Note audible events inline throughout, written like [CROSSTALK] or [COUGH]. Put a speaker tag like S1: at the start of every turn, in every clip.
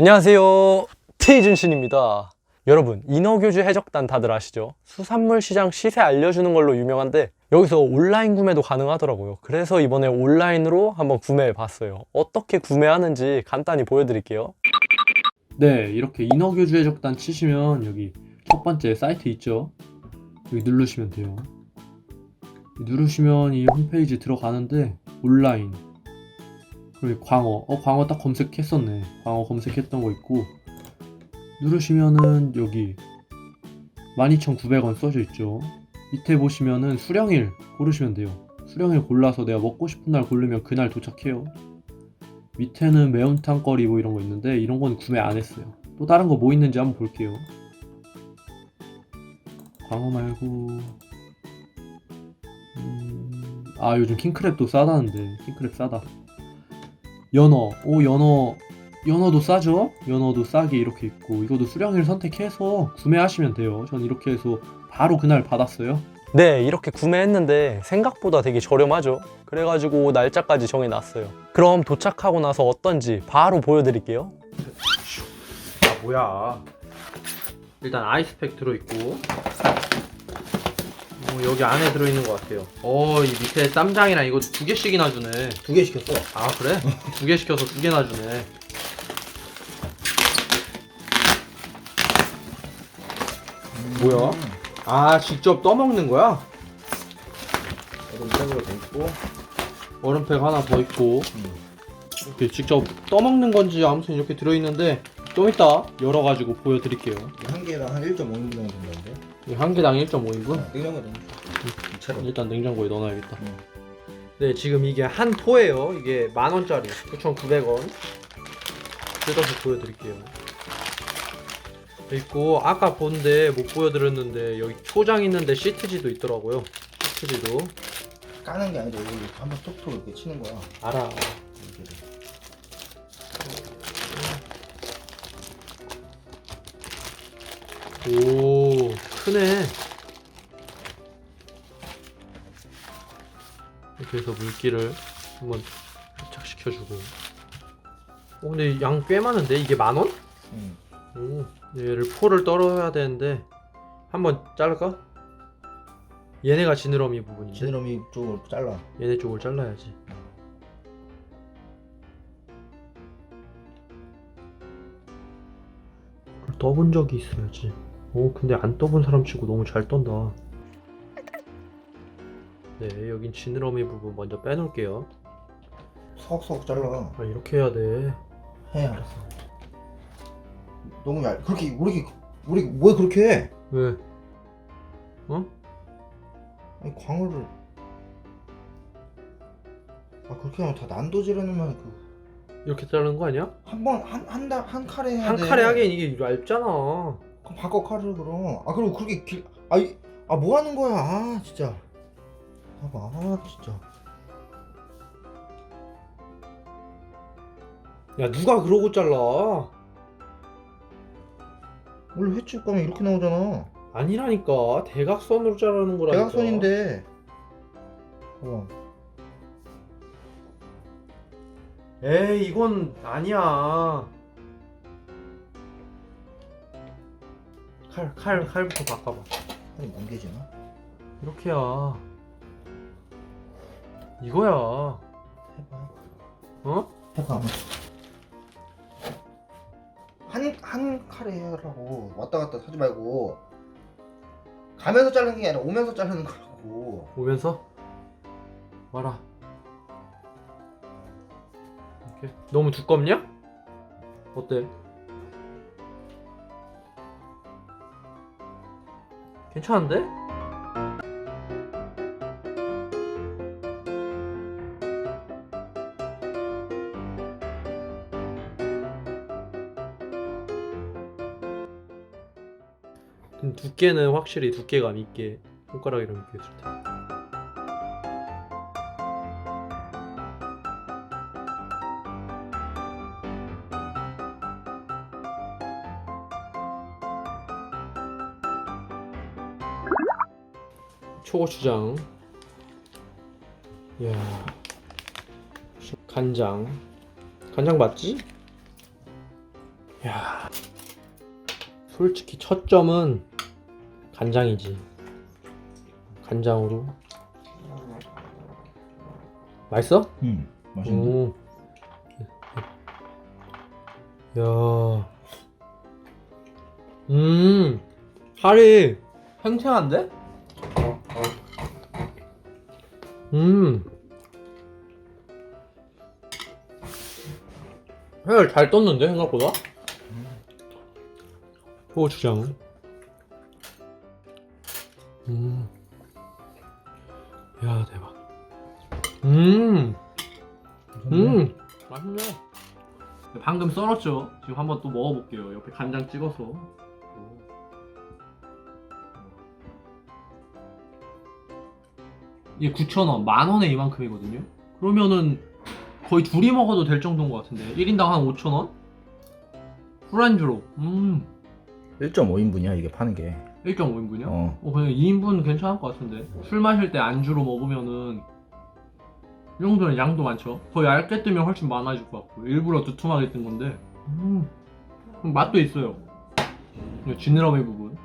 S1: 안녕하세요. 티준신입니다. 여러분, 인어교주 해적단 다들 아시죠? 수산물 시장 시세 알려주는 걸로 유명한데 여기서 온라인 구매도 가능하더라고요. 그래서 이번에 온라인으로 한번 구매해 봤어요. 어떻게 구매하는지 간단히 보여드릴게요. 네, 이렇게 인어교주 해적단 치시면 여기 첫 번째 사이트 있죠? 여기 누르시면 돼요. 누르시면 이 홈페이지 들어가는데 온라인 그리고 광어. 어 광어 딱 검색했었네. 광어 검색했던 거 있고. 누르시면은 여기 12,900원 써져 있죠. 밑에 보시면은 수령일 고르시면 돼요. 수령일 골라서 내가 먹고 싶은 날 고르면 그날 도착해요. 밑에는 매운탕 거리 뭐 이런 거 있는데 이런 건 구매 안 했어요. 또 다른 거 뭐 있는지 한번 볼게요. 광어 말고. 음, 아 요즘 킹크랩도 싸다는데. 킹크랩 싸다 연어. 오 연어. 연어도 싸죠? 연어도 싸게 이렇게 있고 이것도 수령일 선택해서 구매하시면 돼요. 전 이렇게 해서 바로 그날 받았어요. 네 이렇게 구매했는데 생각보다 되게 저렴하죠. 그래가지고 날짜까지 정해놨어요. 그럼 도착하고 나서 어떤지 바로 보여드릴게요. 아 뭐야. 일단 아이스팩 들어있고 어, 여기 안에 들어있는 것 같아요 어 이 밑에 쌈장이랑 이거 두 개씩이나 주네
S2: 두 개 시켰어.
S1: 아 그래? [LAUGHS] 두 개 시켜서 두 개나 주네. 뭐야? 아 직접 떠먹는 거야?
S2: 얼음팩으로 돼 있고.
S1: 얼음팩 하나 더 있고
S2: 음.
S1: 이렇게 직접 떠먹는 건지 아무튼 이렇게 들어있는데 좀 이따 열어가지고 보여드릴게요.
S2: 한 개당 한 1.5인분 정도.
S1: 이 한 개당 1.5인분?
S2: 냉장고에 넣어. 이차로.
S1: 일단 냉장고에 넣어놔야겠다.
S2: 음.
S1: 네 지금 이게 한 포예요. 이게 만 원짜리 9,900원. 뜯어서 보여드릴게요. 있고 아까 본데 못 보여드렸는데 여기 초장 있는데 시트지도 있더라고요. 시트지도
S2: 까는 게 아니라 이렇게 한번 톡톡 이렇게 치는 거야.
S1: 알아.
S2: 이렇게.
S1: 오 크네. 이렇게 해서 물기를 한번 부착시켜주고. 어 근데 양 꽤 많은데 이게 만 원?
S2: 음.
S1: 오, 얘를 포를 떨어야 되는데 한번 자를까? 얘네가 지느러미 부분인데
S2: 지느러미 쪽을 잘라.
S1: 얘네 쪽을 잘라야지. 떠본 적이 있어야지. 오, 근데 안 떠본 사람 치고 너무 잘 떤다. 네, 여긴 지느러미 부분 먼저 빼놓을게요.
S2: 석석 잘라.
S1: 아, 이렇게 해야 돼.
S2: 해 알았어. 너무 얇. 그렇게 우리 우리 왜 그렇게 해?
S1: 왜? 어?
S2: 아니 광어를. 아 그렇게 하면 다 난도질해놓으면 그.
S1: 이렇게 자르는 거 아니야?
S2: 한 번 한 한 달 한 칼에 해야
S1: 한
S2: 돼.
S1: 칼에 하기엔 이게 얇잖아.
S2: 그럼 바꿔 칼을 그럼. 아 그리고 그렇게 길. 아이 아뭐 하는 거야? 아 진짜. 봐봐. 아 진짜.
S1: 야, 누가 그러고 잘라?
S2: 원래 횟집 가면 이렇게 나오잖아.
S1: 아니라니까. 대각선으로 자르는 거라니까.
S2: 대각선인데. 어.
S1: 에이, 이건 아니야. 칼, 칼, 칼부터 바꿔봐.
S2: 아니 멍게지나?
S1: 이렇게야. 이거야.
S2: 해봐.
S1: 어?
S2: 해봐. 한, 한 칼에 하라고. 왔다 갔다 하지 말고. 가면서 자르는 게 아니라 오면서 자르는 거라고.
S1: 오면서 와라. 이렇게. 너무 두껍냐? 어때? 괜찮은데? 좀 두께는 확실히 두께감 있게 손가락이랑 해줄 때. 초고추장 이야 간장 간장 맞지?
S3: 야, 솔직히 첫 점은 간장이지. 간장으로. 맛있어?
S2: 음
S3: 오. 야. 음. 살이 팽팽한데? 음. 회를 잘 떴는데 생각보다? 고추장. 음. 야 대박. 음. 음. 맛있네. 방금 썰었죠. 지금 한번 또 먹어볼게요. 옆에 간장 찍어서. 이게 9,000원, 만 원에 이만큼이거든요. 그러면은 거의 둘이 먹어도 될 정도인 것 같은데. 1인당 한 5,000원? 술안주로. 음.
S2: 1.5인분이야 이게 파는 게
S3: 1.5인분이요?
S2: 어.
S3: 어, 그냥 2인분 괜찮을 것 같은데. 술 마실 때 안주로 먹으면은 이 정도는 양도 많죠. 더 얇게 뜨면 훨씬 많아질 것 같고 일부러 두툼하게 뜬 건데 음, 맛도 있어요. 이 지느러미 부분.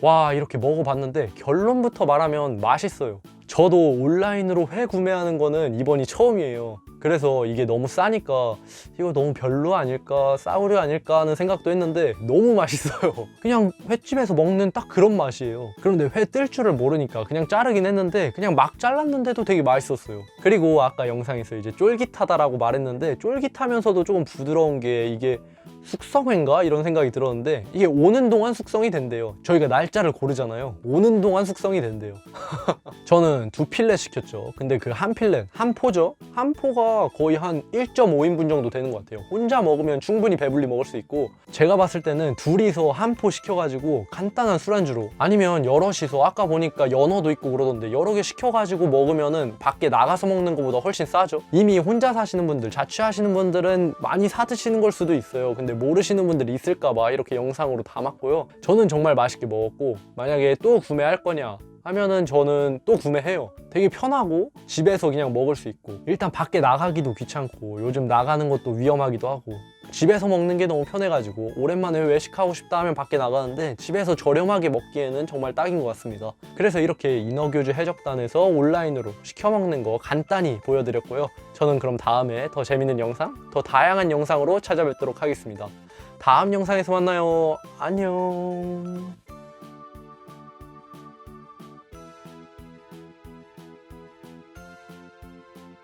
S1: 와 이렇게 먹어봤는데 결론부터 말하면 맛있어요 저도 온라인으로 회 구매하는 거는 이번이 처음이에요. 그래서 이게 너무 싸니까 이거 너무 별로 아닐까 싸구려 아닐까 하는 생각도 했는데 너무 맛있어요. [LAUGHS] 그냥 횟집에서 먹는 딱 그런 맛이에요. 그런데 회 뜰 줄을 모르니까 그냥 자르긴 했는데 그냥 막 잘랐는데도 되게 맛있었어요. 그리고 아까 영상에서 이제 쫄깃하다라고 말했는데 쫄깃하면서도 조금 부드러운 게 이게 숙성회인가? 이런 생각이 들었는데 이게 오는 동안 숙성이 된대요. 저희가 날짜를 고르잖아요. 오는 동안 숙성이 된대요. [LAUGHS] 저는 두 필렛 시켰죠. 근데 그 한 필렛 한 포죠? 한 포가 거의 한 1.5인분 정도 되는 것 같아요. 혼자 먹으면 충분히 배불리 먹을 수 있고 제가 봤을 때는 둘이서 한 포 시켜가지고 간단한 술안주로 아니면 여럿이서 아까 보니까 연어도 있고 그러던데 여러 개 시켜가지고 먹으면은 밖에 나가서 먹는 것보다 훨씬 싸죠. 이미 혼자 사시는 분들 자취하시는 분들은 많이 사 드시는 걸 수도 있어요. 근데 모르시는 분들이 있을까봐 이렇게 영상으로 담았고요 저는 정말 맛있게 먹었고 만약에 또 구매할 거냐 하면은 저는 또 구매해요. 되게 편하고 집에서 그냥 먹을 수 있고 일단 밖에 나가기도 귀찮고 요즘 나가는 것도 위험하기도 하고 집에서 먹는 게 너무 편해가지고 오랜만에 외식하고 싶다 하면 밖에 나가는데 집에서 저렴하게 먹기에는 정말 딱인 것 같습니다. 그래서 이렇게 인어교주 해적단에서 온라인으로 시켜 먹는 거 간단히 보여드렸고요. 저는 그럼 다음에 더 재밌는 영상, 더 다양한 영상으로 찾아뵙도록 하겠습니다. 다음 영상에서 만나요. 안녕.